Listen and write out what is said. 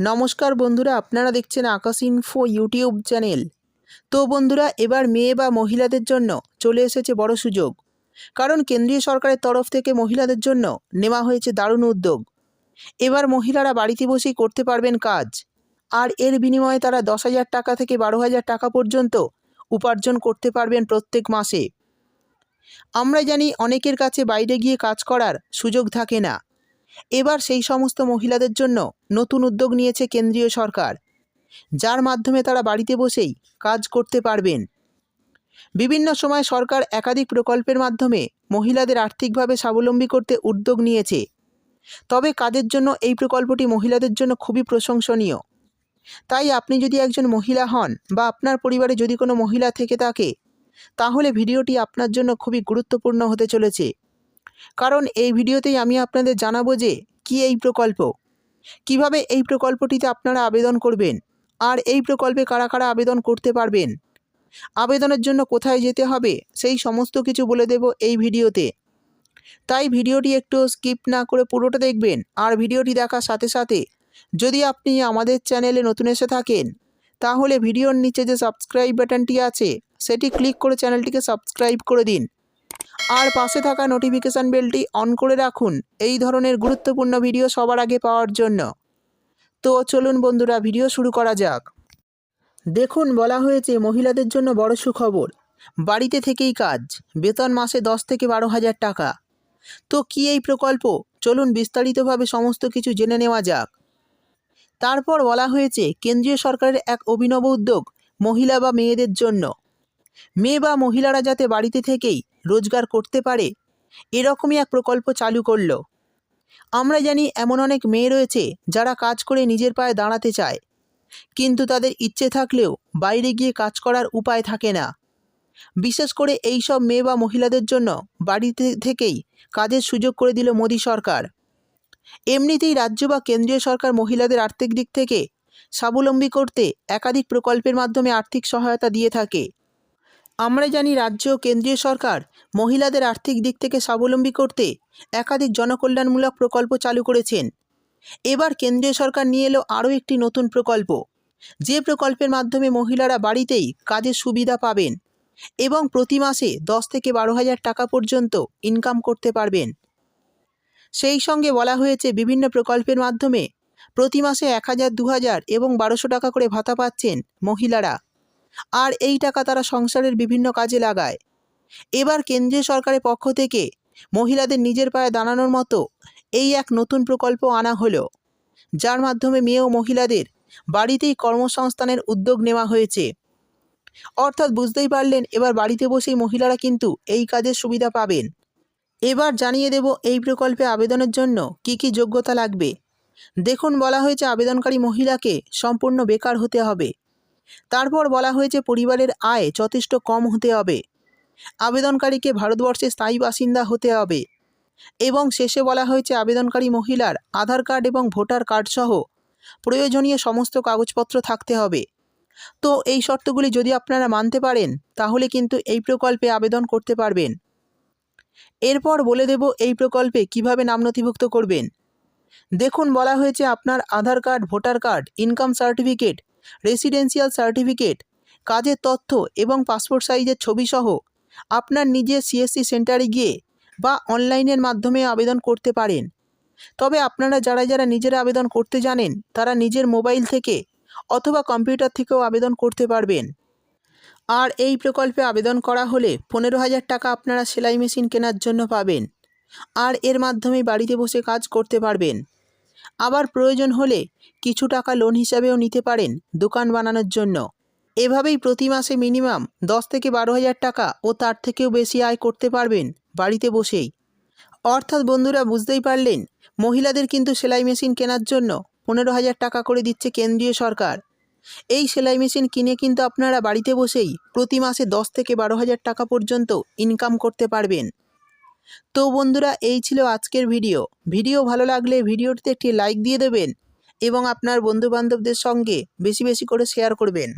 নমস্কার বন্ধুরা, আপনারা দেখছেন আকাশ ইনফো ইউটিউব চ্যানেল তো বন্ধুরা, এবার মেয়ে বা মহিলাদের জন্য চলে এসেছে বড় সুযোগ। কারণ কেন্দ্রীয় সরকারের তরফ থেকে মহিলাদের জন্য নেওয়া হয়েছে দারুণ উদ্যোগ। এবার মহিলারা বাড়িতে বসেই করতে পারবেন কাজ। আর এর বিনিময়ে তারা দশ হাজার টাকা থেকে বারো হাজার টাকা পর্যন্ত উপার্জন করতে পারবেন প্রত্যেক মাসে। আমরা জানি অনেকের কাছে বাইরে গিয়ে কাজ করার সুযোগ থাকে না। এবার সেই সমস্ত মহিলাদের জন্য নতুন উদ্যোগ নিয়েছে কেন্দ্রীয় সরকার, যার মাধ্যমে তারা বাড়িতে বসেই কাজ করতে পারবেন। বিভিন্ন সময় সরকার একাধিক প্রকল্পের মাধ্যমে মহিলাদের আর্থিকভাবে স্বাবলম্বী করতে উদ্যোগ নিয়েছে। তবে কাজের জন্য এই প্রকল্পটি মহিলাদের জন্য খুবই প্রশংসনীয়। তাই আপনি যদি একজন মহিলা হন বা আপনার পরিবারে যদি কোনো মহিলা থেকে থাকে, তাহলে ভিডিওটি আপনার জন্য খুবই গুরুত্বপূর্ণ হতে চলেছে। কারণ এই ভিডিওতেই আমি আপনাদের জানাব যে কি এই প্রকল্প? কীভাবে এই প্রকল্পটিতে আপনারা আবেদন করবেন? আর এই প্রকল্পে কারা কারা আবেদন করতে পারবেন? আবেদনের জন্য কোথায় যেতে হবে? সেই সমস্ত কিছু বলে দেব এই ভিডিওতে। তাই ভিডিওটি একটু স্কিপ না করে পুরোটা দেখবেন আর ভিডিওটি দেখার সাথে সাথে যদি আপনি আমাদের চ্যানেলে নতুন এসে থাকেন, তাহলে ভিডিওর নিচে যে সাবস্ক্রাইব বাটনটি আছে, সেটি ক্লিক করে চ্যানেলটিকে সাবস্ক্রাইব করে দিন। আর পাশে থাকা নোটিফিকেশান বেলটি অন করে রাখুন। এই ধরনের গুরুত্বপূর্ণ ভিডিও সবার আগে পাওয়ার জন্য। তো চলুন বন্ধুরা ভিডিও শুরু করা যাক। দেখুন, বলা হয়েছে মহিলাদের জন্য বড় সুখবর। বাড়িতে থেকেই কাজ। বেতন মাসে দশ থেকে বারো হাজার টাকা। তো কি এই প্রকল্প? চলুন বিস্তারিতভাবে সমস্ত কিছু জেনে নেওয়া যাক। তারপর বলা হয়েছে, কেন্দ্রীয় সরকারের এক অভিনব উদ্যোগ, মহিলা বা মেয়েদের জন্য। মেয়ে বা মহিলারা যাতে বাড়িতে থেকেই রোজগার করতে পারে, এরকমই এক প্রকল্প চালু করল। আমরা জানি এমন অনেক মেয়ে রয়েছে যারা কাজ করে নিজের পায়ে দাঁড়াতে চায়, কিন্তু তাদের ইচ্ছে থাকলেও বাইরে গিয়ে কাজ করার উপায় থাকে না। বিশেষ করে এই সব মেয়ে বা মহিলাদের জন্য বাড়িতে থেকেই কাজের সুযোগ করে দিল মোদী সরকার। এমনিতেই রাজ্য বা কেন্দ্রীয় সরকার মহিলাদের আর্থিক দিক থেকে স্বাবলম্বী করতে একাধিক প্রকল্পের মাধ্যমে আর্থিক সহায়তা দিয়ে থাকে। আমরা জানি রাজ্য ও কেন্দ্রীয় সরকার মহিলাদের আর্থিক দিক থেকে স্বাবলম্বী করতে একাধিক জনকল্যাণমূলক প্রকল্প চালু করেছেন। এবার কেন্দ্রীয় সরকার নিয়ে এলো আরও একটি নতুন প্রকল্প। যে প্রকল্পের মাধ্যমে মহিলারা বাড়িতেই কাজের সুবিধা পাবেন এবং প্রতি মাসে দশ থেকে বারো হাজার টাকা পর্যন্ত ইনকাম করতে পারবেন। সেই সঙ্গে বলা হয়েছে বিভিন্ন প্রকল্পের মাধ্যমে প্রতি মাসে এক হাজার, দু হাজার এবং বারোশো টাকা করে ভাতা পাচ্ছেন মহিলারা। আর এই টাকা তারা সংসারের বিভিন্ন কাজে লাগায়। এবার কেন্দ্রীয় সরকারের পক্ষ থেকে মহিলাদের নিজের পায়ে দাঁড়ানোর মতো এই এক নতুন প্রকল্প আনা হলো। যার মাধ্যমে মেয়ে ও মহিলাদের বাড়িতেই কর্মসংস্থানের উদ্যোগ নেওয়া হয়েছে। অর্থাৎ বুঝতেই পারলেন এবার বাড়িতে বসেই মহিলারা কিন্তু এই কাজের সুবিধা পাবেন। এবার জানিয়ে দেব এই প্রকল্পে আবেদনের জন্য কি কি যোগ্যতা লাগবে। দেখুন বলা হয়েছে আবেদনকারী মহিলাকে সম্পূর্ণ বেকার হতে হবে। তারপর বলা হয়েছে পরিবারের আয় যথেষ্ট কম হতে হবে। আবেদনকারীকে ভারতবর্ষের স্থায়ী বাসিন্দা হতে হবে। এবং শেষে বলা হয়েছে আবেদনকারী মহিলার আধার কার্ড এবং ভোটার কার্ড সহ প্রয়োজনীয় সমস্ত কাগজপত্র থাকতে হবে। তো এই শর্তগুলি যদি আপনারা মানতে পারেন, তাহলে কিন্তু এই প্রকল্পে আবেদন করতে পারবেন। এরপর বলে দেব এই প্রকল্পে কীভাবে নাম নথিভুক্ত করবেন। দেখুন, বলা হয়েছে আপনার Aadhaar card, voter card, income certificate residential certificate, কাজের তথ্য এবং পাসপোর্ট সাইজের ছবি সহ আপনার নিজের সিএসসি সেন্টারে গিয়ে বা অনলাইনের মাধ্যমে আবেদন করতে পারেন। তবে আপনারা যারা যারা নিজেরা আবেদন করতে জানেন, তারা নিজের মোবাইল থেকে অথবা কম্পিউটার থেকেও আবেদন করতে পারবেন। আর এই প্রকল্পে আবেদন করা হলে পনেরো হাজার টাকা আপনারা সেলাই মেশিন কেনার জন্য পাবেন। আর এর মাধ্যমে বাড়িতে বসে কাজ করতে পারবেন। আবার প্রয়োজন হলে কিছু টাকা লোন হিসাবেও নিতে পারেন দোকান বানানোর জন্য। এভাবেই প্রতি মাসে মিনিমাম দশ থেকে বারো হাজার টাকা ও তার থেকেও বেশি আয় করতে পারবেন বাড়িতে বসেই। অর্থাৎ বন্ধুরা বুঝতেই পারলেন, মহিলাদের কিন্তু সেলাই মেশিন কেনার জন্য পনেরো হাজার টাকা করে দিচ্ছে কেন্দ্রীয় সরকার। এই সেলাই মেশিন কিনে কিন্তু আপনারা বাড়িতে বসেই প্রতি মাসে দশ থেকে বারো হাজার টাকা পর্যন্ত ইনকাম করতে পারবেন। তো বন্ধুরা, এই ছিল আজকের ভিডিও। ভিডিও ভালো লাগলে ভিডিওটিতে একটি লাইক দিয়ে দেবেন এবং আপনার বন্ধুবান্ধবদের সঙ্গে বেশি বেশি করে শেয়ার করবেন।